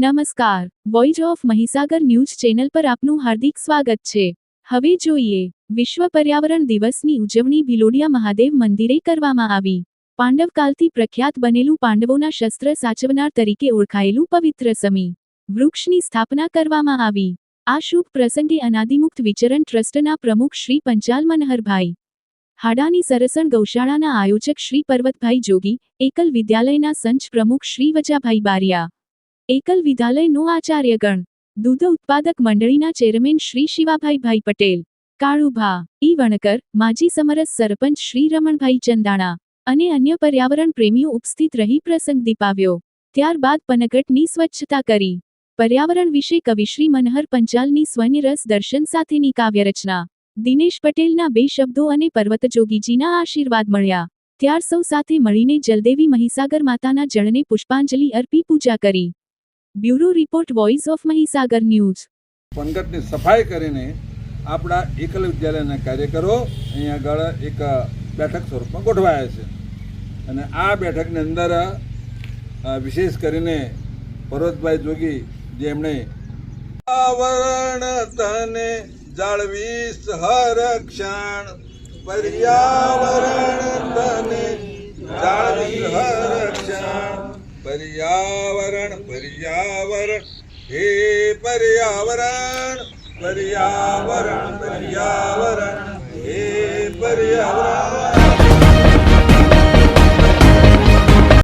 નમસ્કાર. Voice of Mahisagar news channel પર આપનું હાર્દિક સ્વાગત છે. હવે જોઈએ. વિશ્વ પર્યાવરણ દિવસની ઉજવણી ભિલોડિયા મહાદેવ મંદિરે કરવામાં આવી. પાંડવકાલથી પ્રખ્યાત બનેલું પાંડવોના શસ્ત્ર સાચવનાર તરીકે ઓળખાયેલું પવિત્ર સમી. વૃક્ષની સ્થાપના કરવામાં આવી. આ શુભ પ્રસંગે અનાદિમુક્ત વિચરણ ટ્રસ્ટના પ્રમુખ શ્રી પંચાલ મનહરભાઈ. હાડાની સરસણ ગૌશાળાના આયોજક શ્રી પર્વતભાઈ જોગી, એકલ વિદ્યાલયના સંચ પ્રમુખ શ્રી વજાભાઈ બારિયા. એકલ વિદ્યાલયનો આચાર્યગણ. દૂધ ઉત્પાદક મંડળીના ચેરમેન શ્રી શિવાભાઈ ભાઈ પટેલ, કાળુભા, ઈ વણકર, માજી સમરસ સરપંચ શ્રી રમણભાઈ ચંદાણા અને અન્ય પર્યાવરણ પ્રેમીઓ ઉપસ્થિત રહી પ્રસંગ દીપાવ્યો. ત્યારબાદ પનગટની સ્વચ્છતા કરી. પર્યાવરણ વિશે કવિશ્રી મનહર પંચાલની સ્વનિરસ દર્શન સાથેની કાવ્યરચના. દિનેશ પટેલના બે શબ્દો અને પર્વત જોગીજીના આશીર્વાદ મળ્યા. ત્યાર સૌ સાથે મળીને જલદેવી મહીસાગર માતાના જળને પુષ્પાંજલિ અર્પી પૂજા કરી. Bureau report voice of Mahisagar news. પનગટની સફાઈ કરીને આપણા એકલ વિદ્યાલયના કાર્યકરો અહીંયા આગળ એક બેઠક સ્વરૂપમાં ગોઠવાયા છે. અને આ બેઠકની અંદર વિશેષ કરીને પર્વતભાઈ જોગી જેમણે આવરણ તને જાળવી હરક્ષણ પર્યાવરણ તને હરક્ષણ પર્યાવરણ પર્યાવરણ હે પર્યાવરણ પર્યાવરણ પર્યાવરણ હે પર્યાવરણ